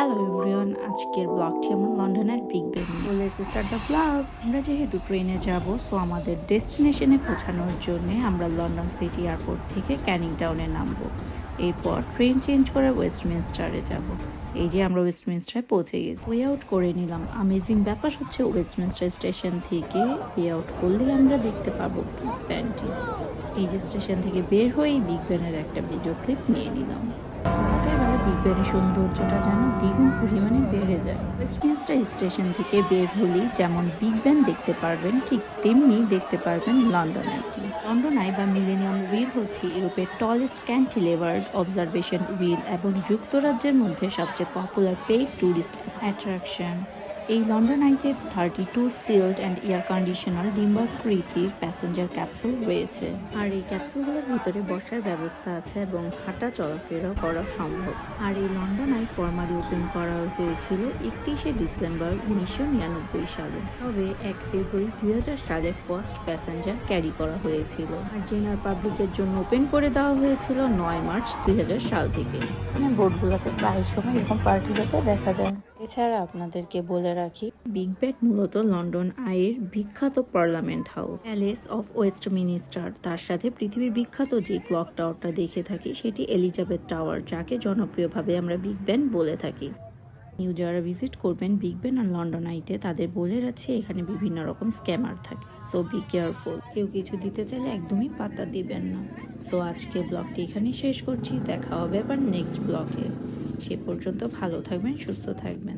Hello everyone আজকের ব্লগটি আমার লন্ডনের বিগ বেন বলে স্টার্ট দ্য ব্লগ আমরা যেহেতু ট্রেনে যাব সো আমাদের ডেস্টিনেশনে পৌঁছানোর জন্য আমরা লন্ডন সিটি এয়ারপোর্ট থেকে ক্যানিং টাউনে নামবো। এরপর ট্রেন চেঞ্জ করে ওয়েস্টমিনস্টারে যাব। এই যে আমরা ওয়েস্টমিনস্টারে পৌঁছে গেছি। ওয়ে আউট করে নিলাম। আমেজিং ব্যাপার হচ্ছে ওয়েস্টমিনস্টার স্টেশন থেকে ওয়ে আউট করলেই আমরা দেখতে পাবো বিগ এই যে স্টেশন থেকে বের হয়েই বিগ ব্যানের একটা ভিডিও ক্লিপ নিয়ে নিলাম। রাতের সৌন্দর্যটা যেন দ্বিগুণ পরিমাণে বেড়ে যায়। ওয়েস্টমিনস্টার স্টেশন থেকে বের হলেই যেমন বিগ ব্যান দেখতে পারবেন, ঠিক তেমনি দেখতে পারবেন লন্ডন আইটি। লন্ডন আই বা মিলেনিয়াম উইল হচ্ছে ইউরোপের টলেস্ট ক্যান্টিলেভার্ড অবজারভেশন উইল এবং যুক্তরাজ্যের মধ্যে সবচেয়ে পপুলার পেইড ট্যুরিস্ট অ্যাট্রাকশন এই লন্ডন আইতে thirty two sealed and air conditioner ডিম্বাকৃতির passenger capsule রয়েছে। আর এই ক্যাপসুলগুলোর ভিতরে বসার ব্যবস্থা আছে এবং হাঁটা চলাফেরাও করা সম্ভব। আর এই লন্ডন আই ফর্মালি ওপেন করা হয়েছিল একত্রিশে ডিসেম্বর উনিশশো নিরানব্বই সালে। তবে এক ফেব্রুয়ারি দুই হাজার সালে ফার্স্ট প্যাসেঞ্জার ক্যারি করা হয়েছিল। আর জেনার পাবলিকের জন্য ওপেন করে দেওয়া হয়েছিল নয় মার্চ দুই হাজার সাল থেকে। বোর্ডগুলোতে প্রায় সময় এরকম পার্টিগুলোতে দেখা যায়। এছাড়া আপনাদেরকে বলে রাখি, বিগ ব্যাট মূলত লন্ডন আইয়ের বিখ্যাত parliament house. Palace of Westminster তার সাথে পৃথিবীর বিখ্যাত যে ক্লক টাওয়ারটা দেখে থাকি, সেটি এলিজাবেথ টাওয়ার, যাকে জনপ্রিয়ভাবে আমরা বিগ ব্যান বলে থাকি। নিউ যারা ভিজিট করবেন বিগ ব্যান আর লন্ডন আইতে, তাদের বলে রাখছে, এখানে বিভিন্ন রকম স্ক্যামার থাকে। So be careful. কেউ কিছু দিতে চাইলে একদমই পাত্তা দিবেন না। সো আজকে ব্লগটি এখানেই শেষ করছি। দেখা হবে আবার নেক্সট ব্লগে। সে পর্যন্ত ভালো থাকবেন, সুস্থ থাকবেন।